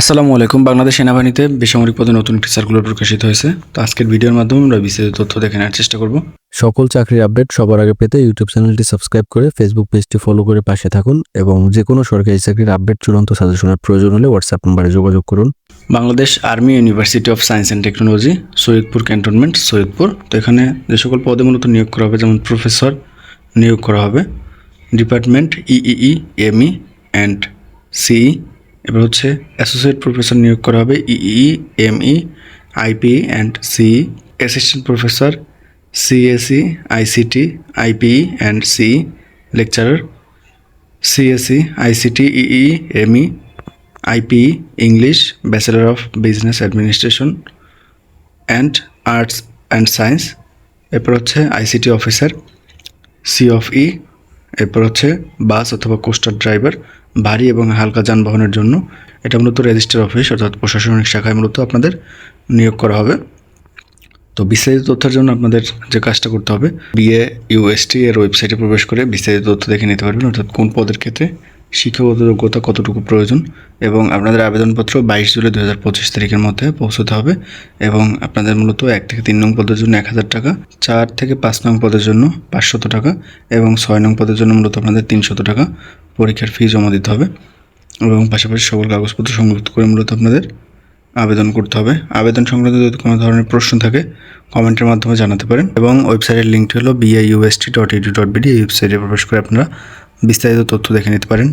আসসালামু আলাইকুম। বাংলাদেশ সেনাবাহিনীতে বেসামরিক পদে নতুন একটি সার্কুলার প্রকাশিত হয়েছে। তো আজকের ভিডিওর মাধ্যমে আমরা বিস্তারিত তথ্য দেখে নেওয়ার চেষ্টা করব। সকল চাকরির আপডেট সবার আগে পেতে ইউটিউব চ্যানেলটি সাবস্ক্রাইব করে ফেসবুক পেজটি ফলো করে পাশে থাকুন এবং যে কোনো সরকারি চাকরির আপডেট চূড়ান্ত সাজেশনের প্রয়োজন হলে হোয়াটসঅ্যাপ নম্বরে যোগাযোগ করুন। Bangladesh army university of science and technology Saidpur cantonment Saidpur. তো এখানে যে সকল পদে মূলত নিয়োগ করা হবে যেমন প্রফেসর নিয়োগ করা হবে ডিপার্টমেন্ট ইইই এমই অ্যান্ড সিই এবার হচ্ছে অ্যাসোসিয়েট প্রফেসর নিয়োগ করা হবে EE ME IP and C assistant professor CSE ICT IPE and C lecturer CSE ICT EE ME IP English bachelor of business administration and arts and science এরপর হচ্ছে ICT officer C of E এরপর হচ্ছে বাস অথবা coaster driver ভারী এবং হালকা যানবাহনের জন্য এটা মূলত রেজিস্টার অফিস অর্থাৎ প্রশাসনিক শাখায় মূলত আপনাদের নিয়োগ করা হবে। তো বিস্তারিত তথ্যের জন্য আপনাদের যে কাজটা করতে হবে বিএ ইউএসটি এর ওয়েবসাইটে প্রবেশ করে বিস্তারিত তথ্য দেখে নিতে পারবেন, অর্থাৎ কোন পদের ক্ষেত্রে শিক্ষাগত যোগ্যতা কতটুকু প্রয়োজন? এবং আপনাদের আবেদনপত্র বাইশ জুলাই দু হাজার পঁচিশ তারিখের মধ্যে পৌঁছতে হবে এবং আপনাদের মূলত এক থেকে তিন নং পদের জন্য এক হাজার টাকা, চার থেকে পাঁচ নং পদের জন্য পাঁচশত টাকা এবং ছয় নং পদের জন্য মূলত আপনাদের তিনশত টাকা পরীক্ষার ফি জমা দিতে হবে এবং পাশাপাশি সকল কাগজপত্র সংযুক্ত করে মূলত আপনাদের আবেদন করতে হবে। আবেদন সংক্রান্ত যদি কোনো ধরনের প্রশ্ন থাকে, কমেন্টের মাধ্যমে জানাতে পারেন এবং ওয়েবসাইটের লিঙ্কটি হলো BIUST dot ED dot BD এই ওয়েবসাইটে প্রবেশ করে আপনারা বিস্তারিত তথ্য দেখে নিতে পারেন।